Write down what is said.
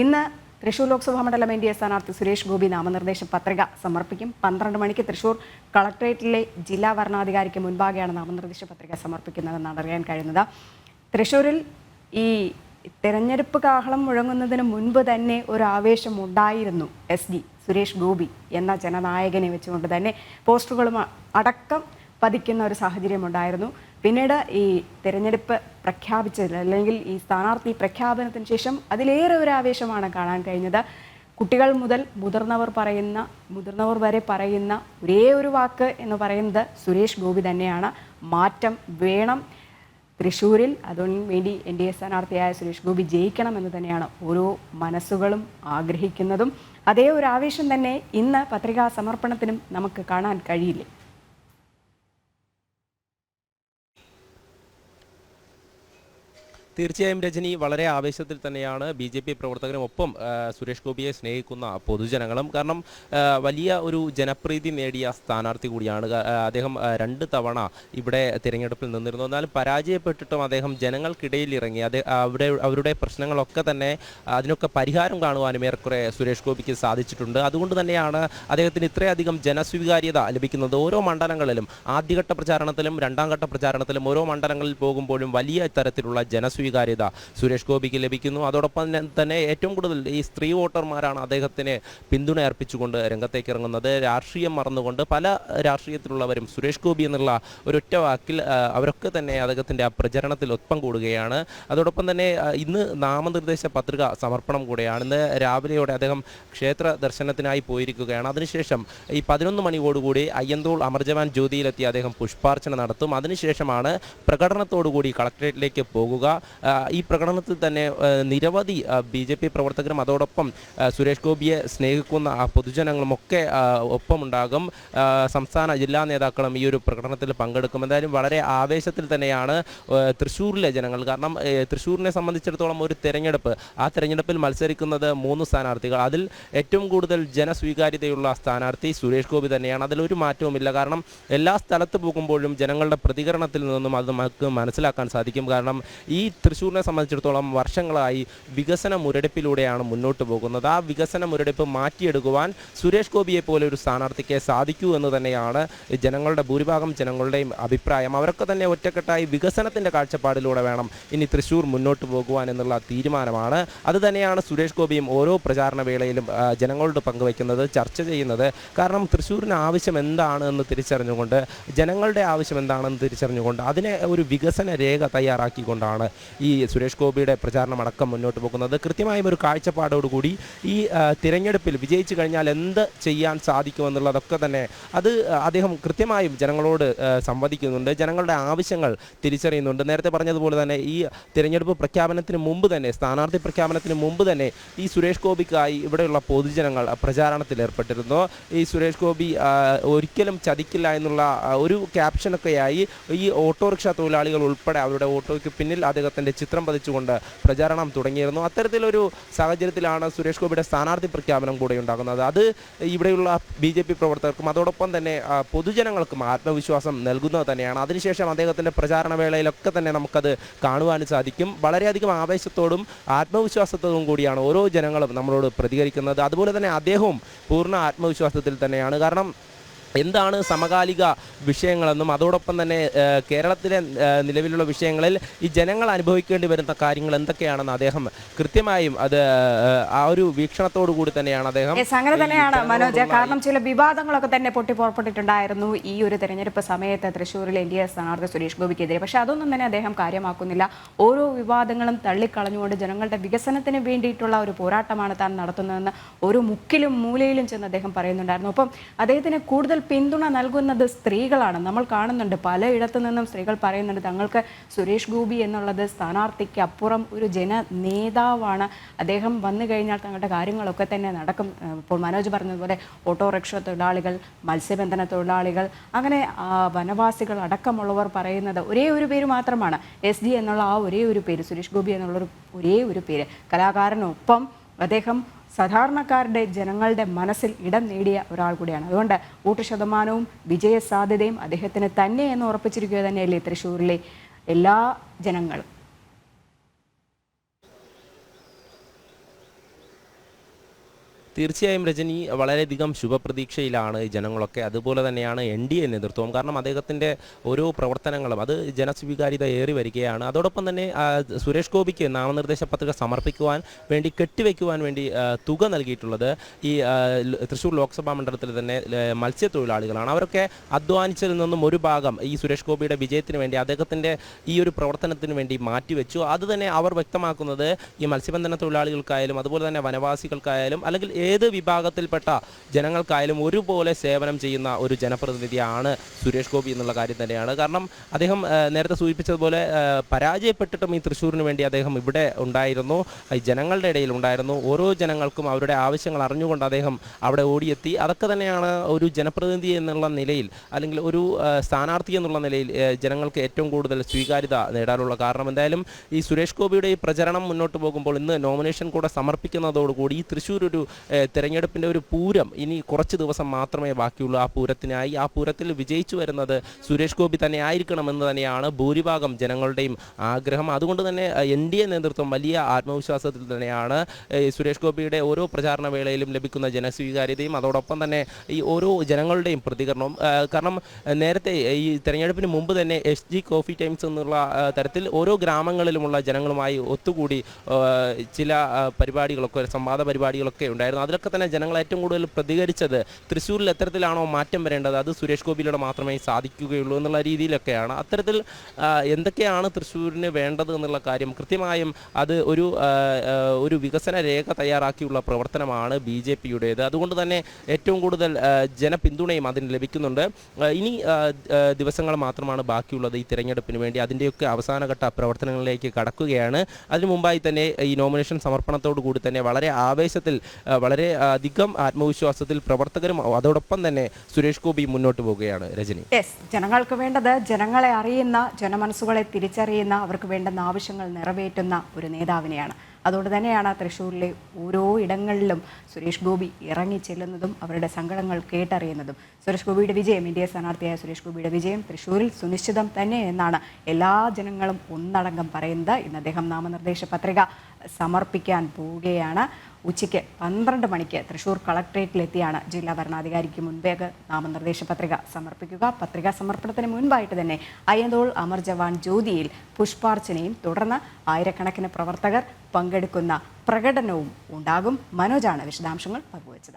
ഇന്ന് തൃശൂർ ലോക്സഭാ മണ്ഡലം N D A സ്ഥാനാർത്ഥി സുരേഷ് ഗോപി നാമനിർദ്ദേശ പത്രിക സമർപ്പിക്കും. പന്ത്രണ്ട് മണിക്ക് തൃശൂർ കളക്ടറേറ്റിലെ ജില്ലാ വരണാധികാരിക്ക് മുൻപാകെയാണ് നാമനിർദ്ദേശ പത്രിക സമർപ്പിക്കുന്നതെന്നാണ് അറിയാൻ കഴിയുന്നത്. തൃശൂരിൽ ഈ തെരഞ്ഞെടുപ്പ് കാഹളം മുഴങ്ങുന്നതിന് മുൻപ് തന്നെ ഒരു ആവേശം ഉണ്ടായിരുന്നു എസ് ഡി സുരേഷ് ഗോപി എന്ന ജനനായകനെ വെച്ചുകൊണ്ട് തന്നെ. പോസ്റ്ററുകളും അടക്കം പതിക്കുന്ന ഒരു സാഹചര്യമുണ്ടായിരുന്നു പിന്നീട് ഈ തിരഞ്ഞെടുപ്പ് പ്രഖ്യാപിച്ചതിൽ അല്ലെങ്കിൽ ഈ സ്ഥാനാർത്ഥി പ്രഖ്യാപനത്തിന് ശേഷം അതിലേറെ ഒരു ആവേശമാണ് കാണാൻ കഴിഞ്ഞത്. കുട്ടികൾ മുതൽ മുതിർന്നവർ പറയുന്ന മുതിർന്നവർ വരെ പറയുന്ന ഒരേ ഒരു വാക്ക് എന്ന് പറയുന്നത് സുരേഷ് ഗോപി തന്നെയാണ്. മാറ്റം വേണം. തൃശ്ശൂരിൽ അതിനു വേണ്ടി എൻ ഡി എ സ്ഥാനാർത്ഥിയായ സുരേഷ് ഗോപി ജയിക്കണം എന്ന് തന്നെയാണ് ഓരോ മനസ്സുകളും ആഗ്രഹിക്കുന്നതും. അതേ ഒരു ആവേശം തന്നെ ഇന്ന് പത്രികാ സമർപ്പണത്തിനും നമുക്ക് കാണാൻ കഴിയില്ലേ? തീർച്ചയായും രജനി വളരെ ആവേശത്തിൽ തന്നെയാണ് ബി ജെ പി പ്രവർത്തകരും ഒപ്പം സുരേഷ് ഗോപിയെ സ്നേഹിക്കുന്ന പൊതുജനങ്ങളും. കാരണം വലിയ ഒരു ജനപ്രീതി നേടിയ സ്ഥാനാർത്ഥി കൂടിയാണ് അദ്ദേഹം രണ്ട് തവണ ഇവിടെ തിരഞ്ഞെടുപ്പിൽ നിന്നിരുന്നു. എന്നാലും പരാജയപ്പെട്ടിട്ടും അദ്ദേഹം ജനങ്ങൾക്കിടയിൽ ഇറങ്ങി അത് അവിടെ അവരുടെ പ്രശ്നങ്ങളൊക്കെ തന്നെ അതിനൊക്കെ പരിഹാരം കാണുവാനും ഏറെക്കുറെ സുരേഷ് ഗോപിക്ക് സാധിച്ചിട്ടുണ്ട്. അതുകൊണ്ട് തന്നെയാണ് അദ്ദേഹത്തിന് ഇത്രയധികം ജനസ്വീകാര്യത ലഭിക്കുന്നത്. ഓരോ മണ്ഡലങ്ങളിലും ആദ്യഘട്ട പ്രചാരണത്തിലും രണ്ടാം ഘട്ട പ്രചാരണത്തിലും ഓരോ മണ്ഡലങ്ങളിൽ പോകുമ്പോഴും വലിയ തരത്തിലുള്ള ജനസ്വീകാര്യത സുരേഷ് ഗോപിക്ക് ലഭിക്കുന്നു. അതോടൊപ്പം തന്നെ- ഏറ്റവും കൂടുതൽ ഈ സ്ത്രീ വോട്ടർമാരാണ് അദ്ദേഹത്തിന് പിന്തുണ അർപ്പിച്ചുകൊണ്ട് രംഗത്തേക്ക് ഇറങ്ങുന്നത്. രാഷ്ട്രീയം മറന്നുകൊണ്ട് പല രാഷ്ട്രീയത്തിലുള്ളവരും സുരേഷ് ഗോപി എന്നുള്ള ഒരൊറ്റ വാക്കിൽ അവരൊക്കെ തന്നെ അദ്ദേഹത്തിന്റെ ആ പ്രചരണത്തിൽ ഒപ്പം കൂടുകയാണ്. അതോടൊപ്പം തന്നെ ഇന്ന് നാമനിർദ്ദേശ പത്രിക സമർപ്പണം കൂടെയാണ്. ഇന്ന് രാവിലെയോടെ അദ്ദേഹം ക്ഷേത്ര ദർശനത്തിനായി പോയിരിക്കുകയാണ്. അതിനുശേഷം ഈ പതിനൊന്ന് മണിയോടുകൂടി അയ്യന്തോൾ അമർജവാൻ ജ്യോതിയിലെത്തി അദ്ദേഹം പുഷ്പാർച്ചന നടത്തും. അതിനുശേഷമാണ് പ്രകടനത്തോടുകൂടി കളക്ടറേറ്റിലേക്ക് പോകുക. ഈ പ്രകടനത്തിൽ തന്നെ നിരവധി ബി ജെ പി പ്രവർത്തകരും അതോടൊപ്പം സുരേഷ് ഗോപിയെ സ്നേഹിക്കുന്ന പൊതുജനങ്ങളുമൊക്കെ ഒപ്പമുണ്ടാകും. സംസ്ഥാന ജില്ലാ നേതാക്കളും ഈ ഒരു പ്രകടനത്തിൽ പങ്കെടുക്കും. എന്തായാലും വളരെ ആവേശത്തിൽ തന്നെയാണ് തൃശ്ശൂരിലെ ജനങ്ങൾ. കാരണം തൃശ്ശൂരിനെ സംബന്ധിച്ചിടത്തോളം ഒരു തെരഞ്ഞെടുപ്പ്. ആ തെരഞ്ഞെടുപ്പിൽ മത്സരിക്കുന്നത് മൂന്ന് സ്ഥാനാർത്ഥികൾ. അതിൽ ഏറ്റവും കൂടുതൽ ജനസ്വീകാര്യതയുള്ള സ്ഥാനാർത്ഥി സുരേഷ് ഗോപി തന്നെയാണ്. അതിലൊരു മാറ്റവുമില്ല. കാരണം എല്ലാ സ്ഥലത്ത് പോകുമ്പോഴും ജനങ്ങളുടെ പ്രതികരണത്തിൽ നിന്നും അത് നമുക്ക് മനസ്സിലാക്കാൻ സാധിക്കും. കാരണം ഈ തൃശ്ശൂരിനെ സംബന്ധിച്ചിടത്തോളം വർഷങ്ങളായി വികസന മുരടിപ്പിലൂടെയാണ് മുന്നോട്ട് പോകുന്നത്. ആ വികസന മുരടിപ്പ് മാറ്റിയെടുക്കുവാൻ സുരേഷ് ഗോപിയെ പോലെ ഒരു സ്ഥാനാർത്ഥിക്ക് സാധിക്കൂ എന്ന് തന്നെയാണ് ജനങ്ങളുടെ ഭൂരിഭാഗം ജനങ്ങളുടെയും അഭിപ്രായം. അവരൊക്കെ തന്നെ ഒറ്റക്കെട്ടായി വികസനത്തിന്റെ കാഴ്ചപ്പാടിലൂടെ വേണം ഇനി തൃശ്ശൂർ മുന്നോട്ട് പോകുവാൻ എന്നുള്ള തീരുമാനമാണ്. അത് തന്നെയാണ് സുരേഷ് ഗോപിയും ഓരോ പ്രചാരണ വേളയിലും ജനങ്ങളോട് പങ്കുവയ്ക്കുന്നത് ചർച്ച ചെയ്യുന്നത്. കാരണം തൃശ്ശൂരിന് ആവശ്യം എന്താണ് എന്ന് തിരിച്ചറിഞ്ഞുകൊണ്ട് ജനങ്ങളുടെ ആവശ്യം എന്താണെന്ന് തിരിച്ചറിഞ്ഞുകൊണ്ട് അതിനെ ഒരു വികസന രേഖ തയ്യാറാക്കിക്കൊണ്ടാണ് ഈ സുരേഷ് ഗോപിയുടെ പ്രചാരണം അടക്കം മുന്നോട്ട് പോകുന്നത്. കൃത്യമായും ഒരു കാഴ്ചപ്പാടോടുകൂടി ഈ തിരഞ്ഞെടുപ്പിൽ വിജയിച്ചു കഴിഞ്ഞാൽ എന്ത് ചെയ്യാൻ സാധിക്കുമെന്നുള്ളതൊക്കെ തന്നെ അത് അദ്ദേഹം കൃത്യമായും ജനങ്ങളോട് സംവദിക്കുന്നുണ്ട്. ജനങ്ങളുടെ ആവശ്യങ്ങൾ തിരിച്ചറിയുന്നുണ്ട്. നേരത്തെ പറഞ്ഞതുപോലെ തന്നെ ഈ തിരഞ്ഞെടുപ്പ് പ്രഖ്യാപനത്തിന് മുമ്പ് തന്നെ സ്ഥാനാർത്ഥി പ്രഖ്യാപനത്തിന് മുമ്പ് തന്നെ ഈ സുരേഷ് ഗോപിക്കായി ഇവിടെയുള്ള പൊതുജനങ്ങൾ പ്രചാരണത്തിൽ ഏർപ്പെട്ടിരുന്നു. ഈ സുരേഷ് ഗോപി ഒരിക്കലും ചതിക്കില്ല എന്നുള്ള ഒരു ക്യാപ്ഷനൊക്കെയായി ഈ ഓട്ടോറിക്ഷ തൊഴിലാളികൾ ഉൾപ്പെടെ അവരുടെ ഓട്ടോയ്ക്ക് പിന്നിൽ അദ്ദേഹത്തിന്റെ ചിത്രം പതിച്ചുകൊണ്ട് പ്രചാരണം തുടങ്ങിയിരുന്നു. അത്തരത്തിലൊരു സാഹചര്യത്തിലാണ് സുരേഷ് ഗോപിയുടെ സ്ഥാനാർത്ഥി പ്രഖ്യാപനം കൂടെ ഉണ്ടാകുന്നത്. അത് ഇവിടെയുള്ള ബി ജെ പി പ്രവർത്തകർക്കും അതോടൊപ്പം തന്നെ പൊതുജനങ്ങൾക്കും ആത്മവിശ്വാസം നൽകുന്നത് തന്നെയാണ്. അതിനുശേഷം അദ്ദേഹത്തിന്റെ പ്രചാരണ വേളയിലൊക്കെ തന്നെ നമുക്കത് കാണുവാനും സാധിക്കും. വളരെയധികം ആവേശത്തോടും ആത്മവിശ്വാസത്തോടും കൂടിയാണ് ഓരോ ജനങ്ങളും നമ്മളോട് പ്രതികരിക്കുന്നത്. അതുപോലെ തന്നെ അദ്ദേഹവും പൂർണ ആത്മവിശ്വാസത്തിൽ തന്നെയാണ്. കാരണം എന്താണ് സമകാലിക വിഷയങ്ങളെന്നും അതോടൊപ്പം തന്നെ കേരളത്തിലെ നിലവിലുള്ള വിഷയങ്ങളിൽ ഈ ജനങ്ങൾ അനുഭവിക്കേണ്ടി വരുന്ന കാര്യങ്ങൾ എന്തൊക്കെയാണെന്ന് അദ്ദേഹം കൃത്യമായും അത് ആ, ഒരു വീക്ഷണത്തോടു കൂടി തന്നെയാണ് അദ്ദേഹം അങ്ങനെ തന്നെയാണ് മനോജ്. കാരണം ചില വിവാദങ്ങളൊക്കെ തന്നെ പൊട്ടി പുറപ്പെട്ടിട്ടുണ്ടായിരുന്നു ഈ ഒരു തെരഞ്ഞെടുപ്പ് സമയത്ത് തൃശ്ശൂരിലെ എൻ ഡി എ സ്ഥാനാർത്ഥി സുരേഷ് ഗോപിക്കെതിരെ. പക്ഷെ അതൊന്നും തന്നെ അദ്ദേഹം കാര്യമാക്കുന്നില്ല. ഓരോ വിവാദങ്ങളും തള്ളിക്കളഞ്ഞുകൊണ്ട് ജനങ്ങളുടെ വികസനത്തിന് വേണ്ടിയിട്ടുള്ള ഒരു പോരാട്ടമാണ് താൻ നടത്തുന്നതെന്ന് ഒരു മുക്കിലും മൂലയിലും ചെന്ന് അദ്ദേഹം പറയുന്നുണ്ടായിരുന്നു. അപ്പം അദ്ദേഹത്തിന് കൂടുതൽ പിന്തുണ നൽകുന്നത് സ്ത്രീകളാണ്. നമ്മൾ കാണുന്നുണ്ട് പലയിടത്തു നിന്നും സ്ത്രീകൾ പറയുന്നുണ്ട് തങ്ങൾക്ക് സുരേഷ് ഗോപി എന്നുള്ളത് സ്ഥാനാർത്ഥിക്ക് അപ്പുറം ഒരു ജന നേതാവാണ്. അദ്ദേഹം വന്നു കഴിഞ്ഞാൽ തങ്ങളുടെ കാര്യങ്ങളൊക്കെ തന്നെ നടക്കും. ഇപ്പോൾ മനോജ് പറഞ്ഞതുപോലെ ഓട്ടോറിക്ഷ തൊഴിലാളികൾ മത്സ്യബന്ധന തൊഴിലാളികൾ അങ്ങനെ വനവാസികൾ അടക്കമുള്ളവർ പറയുന്നത് ഒരേ ഒരു പേര് മാത്രമാണ്. എസ് എന്നുള്ള ആ ഒരേ ഒരു പേര് സുരേഷ് ഗോപി എന്നുള്ളൊരു ഒരേ ഒരു പേര്. കലാകാരനൊപ്പം അദ്ദേഹം സാധാരണക്കാരുടെ ജനങ്ങളുടെ മനസ്സിൽ ഇടം നേടിയ ഒരാൾ കൂടിയാണ്. അതുകൊണ്ട് വോട്ട് ശതമാനവും വിജയ സാധ്യതയും അദ്ദേഹത്തിന് തന്നെ എന്ന് ഉറപ്പിച്ചിരിക്കുക തന്നെയല്ലേ തൃശ്ശൂരിലെ എല്ലാ ജനങ്ങളും. തീർച്ചയായും രജനി വളരെയധികം ശുഭപ്രതീക്ഷയിലാണ് ജനങ്ങളൊക്കെ. അതുപോലെ തന്നെയാണ് എൻ ഡി എ നേതൃത്വം കാരണം അദ്ദേഹത്തിന്റെ ഓരോ പ്രവർത്തനങ്ങളും അത് ജനസ്വീകാര്യത ഏറി വരികയാണ്. അതോടൊപ്പം തന്നെ സുരേഷ് ഗോപിക്ക് നാമനിർദ്ദേശ പത്രിക സമർപ്പിക്കുവാൻ വേണ്ടി കെട്ടിവെക്കുവാൻ വേണ്ടി തുക നൽകിയിട്ടുള്ളത് ഈ തൃശ്ശൂർ ലോക്സഭാ മണ്ഡലത്തിൽ തന്നെ മത്സ്യത്തൊഴിലാളികളാണ്. അവരൊക്കെ അധ്വാനിച്ചതിൽ നിന്നും ഒരു ഭാഗം ഈ സുരേഷ് ഗോപിയുടെ വിജയത്തിന് വേണ്ടി അദ്ദേഹത്തിന്റെ ഈ ഒരു പ്രവർത്തനത്തിന് വേണ്ടി മാറ്റിവെച്ചു. അത് തന്നെ അവർ വ്യക്തമാക്കുന്നത് ഈ മത്സ്യബന്ധന തൊഴിലാളികൾക്കായാലും അതുപോലെ തന്നെ വനവാസികൾക്കായാലും അല്ലെങ്കിൽ ഏത് വിഭാഗത്തിൽപ്പെട്ട ജനങ്ങൾക്കായാലും ഒരുപോലെ സേവനം ചെയ്യുന്ന ഒരു ജനപ്രതിനിധിയാണ് സുരേഷ് ഗോപി എന്നുള്ള കാര്യം തന്നെയാണ്. കാരണം അദ്ദേഹം നേരത്തെ സൂചിപ്പിച്ചതുപോലെ പരാജയപ്പെട്ടിട്ടും ഈ തൃശ്ശൂരിന് വേണ്ടി അദ്ദേഹം ഇവിടെ ഉണ്ടായിരുന്നു. ജനങ്ങളുടെ ഇടയിൽ ഉണ്ടായിരുന്നു. ഓരോ ജനങ്ങൾക്കും അവരുടെ ആവശ്യങ്ങൾ അറിഞ്ഞുകൊണ്ട് അദ്ദേഹം അവിടെ ഓടിയെത്തി. അതൊക്കെ തന്നെയാണ് ഒരു ജനപ്രതിനിധി എന്നുള്ള നിലയിൽ അല്ലെങ്കിൽ ഒരു സ്ഥാനാർത്ഥി എന്നുള്ള നിലയിൽ ജനങ്ങൾക്ക് ഏറ്റവും കൂടുതൽ സ്വീകാര്യത നേടാനുള്ള കാരണം. എന്തായാലും ഈ സുരേഷ് ഗോപിയുടെ ഈ പ്രചരണം മുന്നോട്ട് പോകുമ്പോൾ ഇന്ന് നോമിനേഷൻ കൂടെ സമർപ്പിക്കുന്നതോടുകൂടി ഈ തൃശ്ശൂർ ഒരു തെരഞ്ഞെടുപ്പിന്റെ ഒരു പൂരം ഇനി കുറച്ച് ദിവസം മാത്രമേ ബാക്കിയുള്ളൂ. ആ പൂരത്തിനായി ആ പൂരത്തിൽ വിജയിച്ചു വരുന്നത് സുരേഷ് ഗോപി തന്നെ ആയിരിക്കണമെന്ന് തന്നെയാണ് ഭൂരിഭാഗം ജനങ്ങളുടെയും ആഗ്രഹം. അതുകൊണ്ട് തന്നെ എൻ ഡി എ നേതൃത്വം വലിയ ആത്മവിശ്വാസത്തിൽ തന്നെയാണ് സുരേഷ് ഗോപിയുടെ ഓരോ പ്രചാരണ വേളയിലും ലഭിക്കുന്ന ജനസ്വീകാര്യതയും അതോടൊപ്പം തന്നെ ഈ ഓരോ ജനങ്ങളുടെയും പ്രതികരണവും. കാരണം നേരത്തെ ഈ തെരഞ്ഞെടുപ്പിന് മുമ്പ് തന്നെ എസ് ജി കോഫി ടൈംസ് എന്നുള്ള തരത്തിൽ ഓരോ ഗ്രാമങ്ങളിലുമുള്ള ജനങ്ങളുമായി ഒത്തുകൂടി ചില പരിപാടികളൊക്കെ സംവാദ പരിപാടികളൊക്കെ ഉണ്ടായിരുന്നു. അതിലൊക്കെ തന്നെ ജനങ്ങൾ ഏറ്റവും കൂടുതൽ പ്രതികരിച്ചത് തൃശ്ശൂരിൽ എത്തരത്തിലാണോ മാറ്റം വരേണ്ടത്? അത് സുരേഷ് ഗോപിയിലൂടെ മാത്രമേ സാധിക്കുകയുള്ളൂ എന്നുള്ള രീതിയിലൊക്കെയാണ്. അത്തരത്തിൽ എന്തൊക്കെയാണ് തൃശ്ശൂരിന് വേണ്ടത് എന്നുള്ള കാര്യം കൃത്യമായും അത് ഒരു ഒരു വികസന രേഖ തയ്യാറാക്കിയുള്ള പ്രവർത്തനമാണ് ബി ജെ പിയുടേത്. അതുകൊണ്ട് തന്നെ ഏറ്റവും കൂടുതൽ ജനപിന്തുണയും അതിന് ലഭിക്കുന്നുണ്ട്. ഇനി ദിവസങ്ങൾ മാത്രമാണ് ബാക്കിയുള്ളത് ഈ തിരഞ്ഞെടുപ്പിന് വേണ്ടി. അതിന്റെയൊക്കെ അവസാനഘട്ട പ്രവർത്തനങ്ങളിലേക്ക് കടക്കുകയാണ്. അതിനു മുമ്പായി തന്നെ ഈ നോമിനേഷൻ സമർപ്പണത്തോടു കൂടി തന്നെ വളരെ ആവേശത്തിൽ ആ, വളരെ അധികം ആത്മവിശ്വാസത്തിൽ പ്രവർത്തകരും അതോടൊപ്പം തന്നെ സുരേഷ് ഗോപി മുന്നോട്ട് പോവുകയാണ്. രജനി. ജനങ്ങൾക്ക് വേണ്ടത് ജനങ്ങളെ അറിയുന്ന ജനമനസ്സുകളെ തിരിച്ചറിയുന്ന അവർക്ക് വേണ്ടുന്ന ആവശ്യങ്ങൾ നിറവേറ്റുന്ന ഒരു നേതാവിനെയാണ്. അതുകൊണ്ട് തന്നെയാണ് തൃശ്ശൂരിലെ ഓരോ ഇടങ്ങളിലും സുരേഷ് ഗോപി ഇറങ്ങി ചെല്ലുന്നതും അവരുടെ സങ്കടങ്ങൾ കേട്ടറിയുന്നതും. സുരേഷ് ഗോപിയുടെ വിജയം ഇന്ത്യ സ്ഥാനാർത്ഥിയായ സുരേഷ് ഗോപിയുടെ വിജയം തൃശ്ശൂരിൽ സുനിശ്ചിതം തന്നെ എന്നാണ് എല്ലാ ജനങ്ങളും ഒന്നടങ്കം പറയുന്നത്. ഇന്ന് അദ്ദേഹം നാമനിർദ്ദേശ പത്രിക സമർപ്പിക്കാൻ പോവുകയാണ്. ഉച്ചയ്ക്ക് പന്ത്രണ്ട് മണിക്ക് തൃശൂർ കളക്ട്രേറ്റിലെത്തിയാണ് ജില്ലാ ഭരണാധികാരിക്ക് മുൻപേ നാമനിർദ്ദേശ പത്രിക സമർപ്പിക്കുക. പത്രിക സമർപ്പണത്തിന് മുൻപായിട്ട് തന്നെ അയ്യന്തോൾ അമർ ജവാൻ ജ്യോതിയിൽ പുഷ്പാർച്ചനയും തുടർന്ന് ആയിരക്കണക്കിന് പ്രവർത്തകർ പങ്കെടുക്കുന്ന പ്രകടനവും ഉണ്ടാകും. മനോജാണ് വിശദാംശങ്ങൾ പങ്കുവച്ചത്.